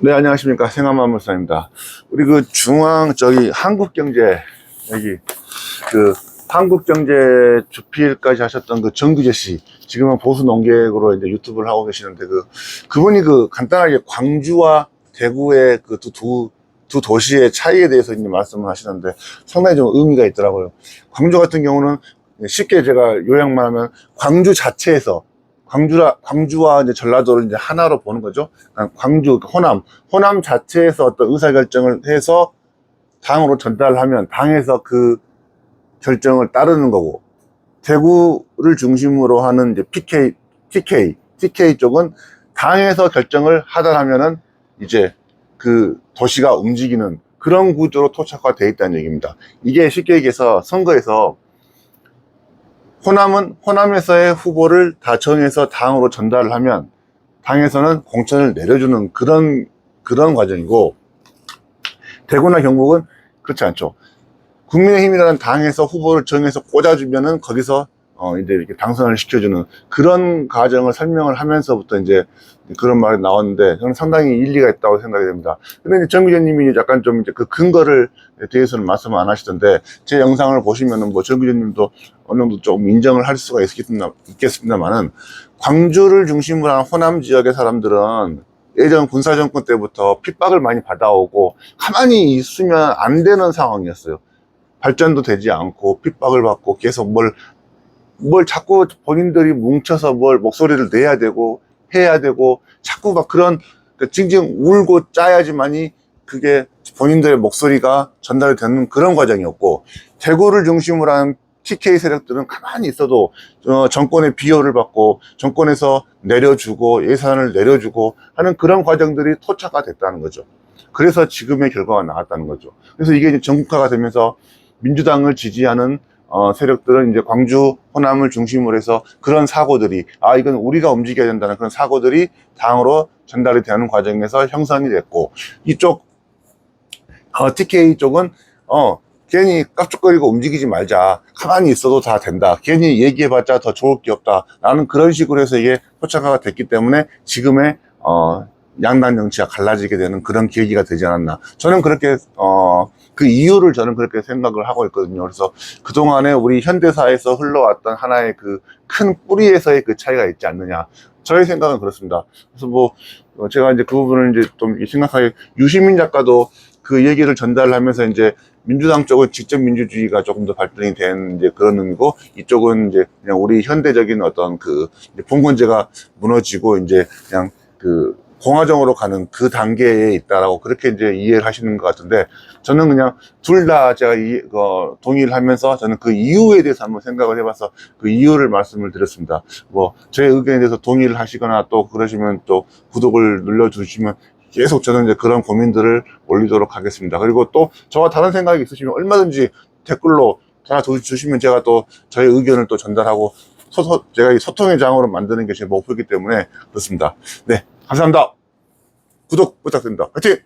네, 안녕하십니까. 생활마물사입니다. 우리 그 중앙, 저기, 한국경제, 여기, 그, 한국경제 주필까지 하셨던 그 정규재 씨, 지금은 보수 농객으로 이제 유튜브를 하고 계시는데, 그, 그분이 그 간단하게 광주와 대구의 그 두, 두, 두 도시의 차이에 대해서 이제 말씀을 하시는데 상당히 좀 의미가 있더라고요. 광주 같은 경우는 쉽게 제가 요약만 하면 광주 자체에서 광주라, 광주와 이제 전라도를 이제 하나로 보는 거죠. 그러니까 광주, 호남, 호남 자체에서 어떤 의사결정을 해서 당으로 전달하면 당에서 그 결정을 따르는 거고, 대구를 중심으로 하는 이제 PK, TK, TK 쪽은 당에서 결정을 하다 하면은 이제 그 도시가 움직이는 그런 구조로 토착화되어 있다는 얘기입니다. 이게 쉽게 얘기해서 선거에서 호남은 호남에서의 후보를 다 정해서 당으로 전달을 하면 당에서는 공천을 내려주는 그런 그런 과정이고 대구나 경북은 그렇지 않죠. 국민의힘이라는 당에서 후보를 정해서 꽂아주면은 거기서 어 이제 이렇게 당선을 시켜주는 그런 과정을 설명을 하면서부터 이제 그런 말이 나왔는데 저는 상당히 일리가 있다고 생각이 됩니다. 근데 이제 정 기자님이 약간 좀 이제 그 근거를 대해서는 말씀을 안 하시던데 제 영상을 보시면은 뭐정 기자님도 어느 정도 조금 인정을 할 수가 있겠습니다, 있겠습니다만은 광주를 중심으로 한 호남 지역의 사람들은 예전 군사정권 때부터 핍박을 많이 받아오고 가만히 있으면 안 되는 상황이었어요. 발전도 되지 않고 핍박을 받고 계속 뭘, 뭘 자꾸 본인들이 뭉쳐서 뭘 목소리를 내야 되고 해야 되고 자꾸 막 그런 그 징징 울고 짜야지만이 그게 본인들의 목소리가 전달이 되는 그런 과정이었고 대구를 중심으로 한 TK 세력들은 가만히 있어도 어, 정권의 비호를 받고 정권에서 내려주고 예산을 내려주고 하는 그런 과정들이 토착화 됐다는 거죠. 그래서 지금의 결과가 나왔다는 거죠. 그래서 이게 이제 전국화가 되면서 민주당을 지지하는 어, 세력들은 이제 광주, 호남을 중심으로 해서 그런 사고들이, 아, 이건 우리가 움직여야 된다는 그런 사고들이 당으로 전달이 되는 과정에서 형성이 됐고, 이쪽, 어, TK 쪽은, 어, 괜히 깝죽거리고 움직이지 말자. 가만히 있어도 다 된다. 괜히 얘기해봤자 더 좋을 게 없다. 라는 그런 식으로 해서 이게 포착화가 됐기 때문에 지금의, 어, 양당 정치가 갈라지게 되는 그런 계기가 되지 않았나. 저는 그렇게, 어, 그 이유를 저는 그렇게 생각을 하고 있거든요. 그래서 그동안에 우리 현대사에서 흘러왔던 하나의 그 큰 뿌리에서의 그 차이가 있지 않느냐. 저의 생각은 그렇습니다. 그래서 뭐, 어, 제가 이제 그 부분을 이제 좀 생각하게, 유시민 작가도 그 얘기를 전달하면서 이제 민주당 쪽은 직접 민주주의가 조금 더 발전이 된 이제 그런 의미고 이쪽은 이제 그냥 우리 현대적인 어떤 그 봉건제가 무너지고 이제 그냥 그 공화정으로 가는 그 단계에 있다라고 그렇게 이제 이해를 하시는 것 같은데 저는 그냥 둘 다 제가 이, 어, 동의를 하면서 저는 그 이유에 대해서 한번 생각을 해봐서 그 이유를 말씀을 드렸습니다. 뭐 제 의견에 대해서 동의를 하시거나 또 그러시면 또 구독을 눌러주시면 계속 저는 이제 그런 고민들을 올리도록 하겠습니다. 그리고 또 저와 다른 생각이 있으시면 얼마든지 댓글로 달아주시면 제가 또 저의 의견을 또 전달하고 소소, 제가 이 소통의 장으로 만드는 게 제 목표이기 때문에 그렇습니다. 네, 감사합니다. 구독 부탁드립니다. 화이팅!